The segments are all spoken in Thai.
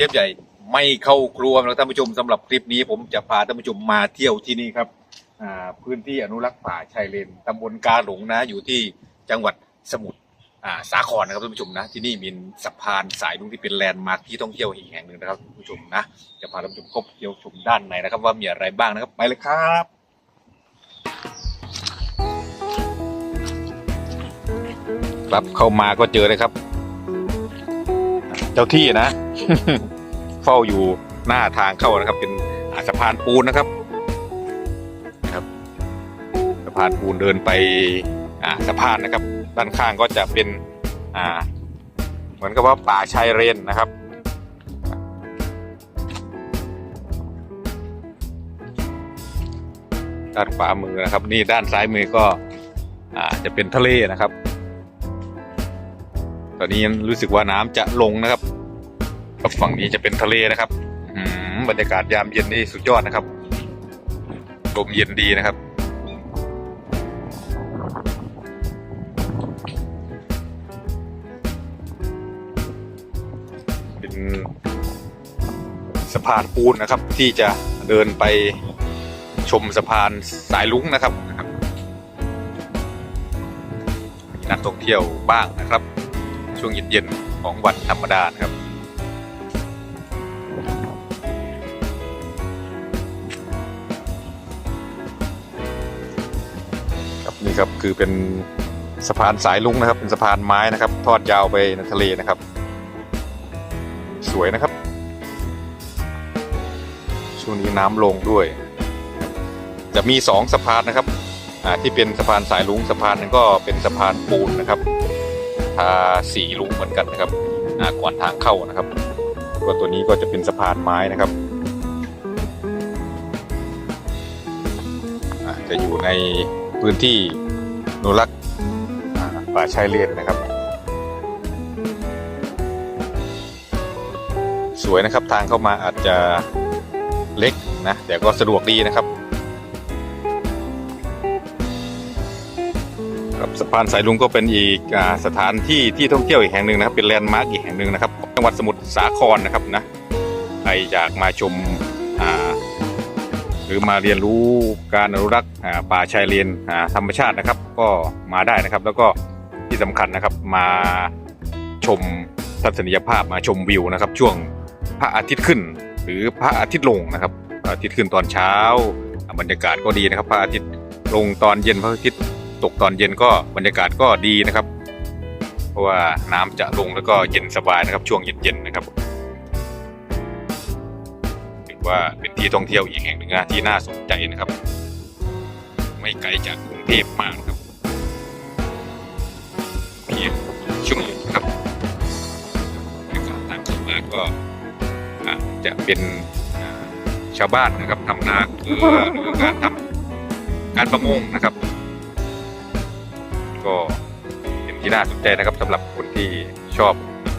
ชฟใหญ่ไม่เข้าครัวนะท่านผู้ชมสำหรับคลิปนี้ ผมจะพาท่านผู้ชมมาเที่ยวที่นี่ครับอ่าพื้นที่อนุรักษ์ป่าชายเลนตำบลกาหลงนะอยู่ที่จังหวัดสมุทรอ่าสาครนะครับท่านผู้ชมนะที่นี่มีสะพานสายลุงที่เป็นแลนด์มาร์คที่ท่องเที่ยวอีกแห่งหนึ่งนะครับท่านผู้ชมนะจะพาท่านผู้ชมเข้าเที่ยวชมด้านในนะครับ ว่ามีอะไรบ้างนะครับไปเลยครับ ครับเข้ามาก็เจอเลยครับ จ้าที่นะ เฝ้าอยู่หน้าทางเข้านะครับ เป็นอาสะพานปูนนะครับนะครับสะพานปูนเดินไปอ่าสะพานนะครับ ด้านข้างก็จะเป็นอ่าเหมือนกับว่าป่าชายเรนนะครับด้านขวามือนะครับ นี่ด้านซ้ายมือก็อ่าจะเป็นทะเลนะครับ ตอนนี้รู้สึกว่าน้ำจะลงนะครับฝั่งนี้จะเป็นทะเลนะครับอื้อหือบรรยากาศยามเย็นนี่สุดยอดนะครับลมเย็นดีนะครับ เป็นสะพานปูนนะครับ ที่จะเดินไปชมสะพานสายลุงนะครับนะครับ มีนักท่องเที่ยวบ้างนะครับ ช่วงเย็นๆของวันธรรมดานะครับครับนี่ครับคือเป็นสะพานสายลุงนะครับ เป็นสะพานไม้นะครับ ทอดยาวไปในทะเลนะครับ สวยนะครับ ช่วงนี้น้ำลงด้วย จะมีสองสะพานนะครับที่เป็นสะพานสายลุงสะพานหนึงก็เป็นสะพานปูนนะครับ สีลุงเหมือนกันนะครับก่อนทางเข้านะครับก็ตัวนี้ก็จะเป็นสะพานไม้นะครับจะอยู่ในพื้นที่นุรักษ์ป่าชายเลนนะครับ สวยนะครับทางเข้ามาอาจจะเล็กนะแต่ก็สะดวกดีนะครับ ครับสะพานสายลุงก็เป็นอีกสถานที่ที่ท่องเที่ยวอีกแห่งหนึ่งนะครับ เป็นแลนด์มาร์กอีกแห่งหนึ่งนะครับจังหวัดสมุทรสาครนะครับนะใครอยากมาชมหรือมาเรียนรู้การอนุรักษ์ป่าชายเลนธรรมชาตินะครับ ก็มาได้นะครับ แล้วก็ที่สำคัญนะครับมาชมทัศนียภาพมาชมวิวนะครับ ช่วงพระอาทิตย์ขึ้น หรือพระอาทิตย์ลงนะครับอาทิตย์ขึ้นตอนเช้าบรรยากาศก็ดีนะครับ พระอาทิตย์ลงตอนเย็นพระอาทิตย์ ตกตอนเย็นก็บรรยากาศก็ดีนะครับ เพราะว่าน้ำจะลงแล้วก็เย็นสบายนะครับ ช่วงเย็นๆนะครับถือว่าเป็นที่ท่องเที่ยวอีกแห่งหนึ่งนะที่น่าสนใจนะครับ ไม่ไกลจากกรุงเทพมากนะครับเพียงช่วโมงครับบรรยากาศทางเข้ามาก็จะเป็นชาวบ้านนะครับทำนาเกลือหรือการทำการประมงนะครับ ก็เป็นที่น่าสนใจนะครับสำหรับคนที่ชอบ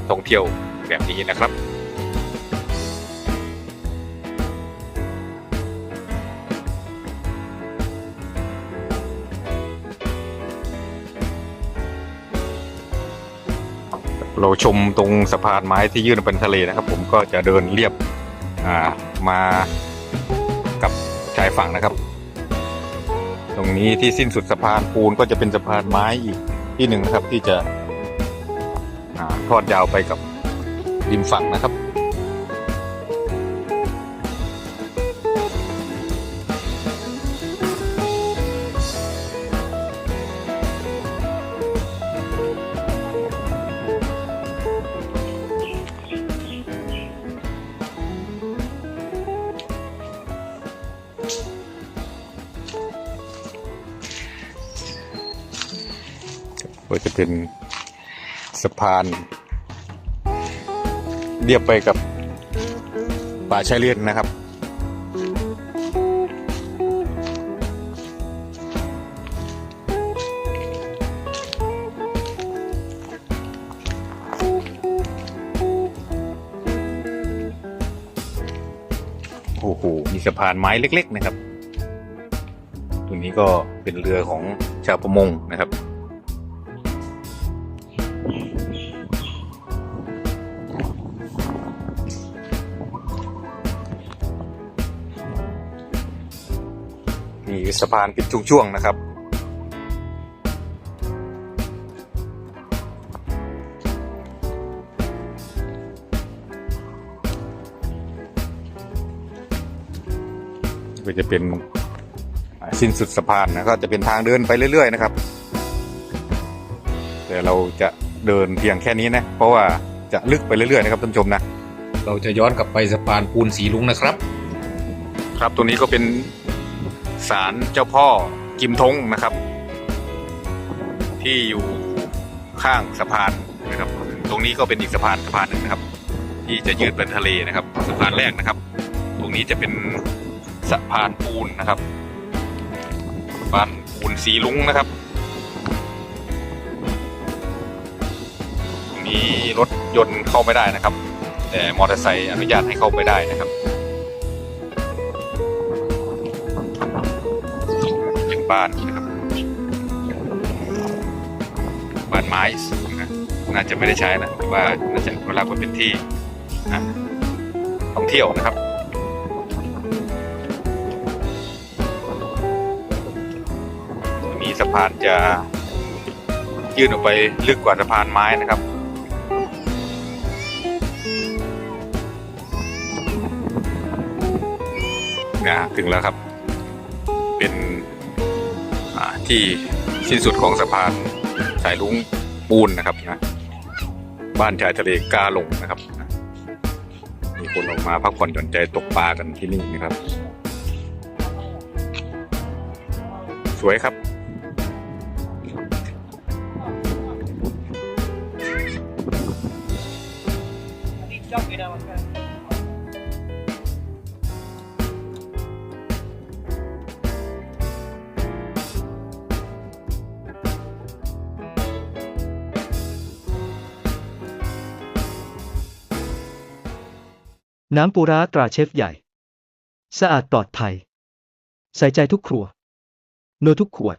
ท่องเที่ยวแบบนี้นะครับเราชมตรงสะพานไม้ที่ยื่นเป็นทะเลนะครับ ผมก็จะเดินเรียบามากับชายฝั่งนะครับ รงนี้ที่สิ้นสุดสะพานปูนก็จะเป็นสะพานไม้อีกที่หนึ่งนะครับที่จะอาทอดยาวไปกับริมฝั่งนะครับ ก็จะเป็นสะพานเรียบไปกับป่าชายเลนนะครับ โอ้โห มีสะพานไม้เล็ก ๆ นะครับ ตัวนี้ก็เป็นเรือของชาวประมงนะครับ สะพานเป็นช่วงๆนะครับ ก็จะเป็นอ่าสิ้นสุดสะพานนะก็จะเป็นทางเดินไปเรื่อย ๆ นะครับ แต่เราจะเดินเพียงแค่นี้นะ เพราะว่าจะลึกไปเรื่อยๆนะครับท่านผู้ชมนะ เราจะย้อนกลับไปสะพานปูนสีลุงนะครับ ครับตรงนี้ก็เป็น ศาลเจ้าพ่อกิมทงนะครับ ที่อยู่ข้างสะพานนะครับ ตรงนี้ก็เป็นอีกสะพานสะพานหนึ่งนะครับ ที่จะยืดเป็นทะเลนะครับสะพานแรกนะครับ ตรงนี้จะเป็นสะพานปูนนะครับสะพานปูนสีลุงนะครับ ตรงนี้รถยนต์เข้าไม่ได้นะครับ แต่มอเตอร์ไซค์อนุญาตให้เข้าไปได้นะครับ บ้านนะครับบ้านไม้นะน่าจะไม่ได้ใช้นะแต่ว่าน่าจะเวลาเป็นที่อะท่องเที่ยวนะครับมีสะพานจะยื่นออกไปลึกกว่าสะพานไม้นะครับนะถึงแล้วครับ เป็น ที่สิ้นสุดของสะพานสายลุงปูนนะครับนะบ้านชายทะเลกาหลงนะครับ มีคนออกมาพักผ่อนหย่อนใจตกปลากันที่นี่นะครับ สวยครับ น้ำปูร้าตราเชฟใหญ่ สะอาดปลอดภัย ใส่ใจทุกครัว โนทุกขวด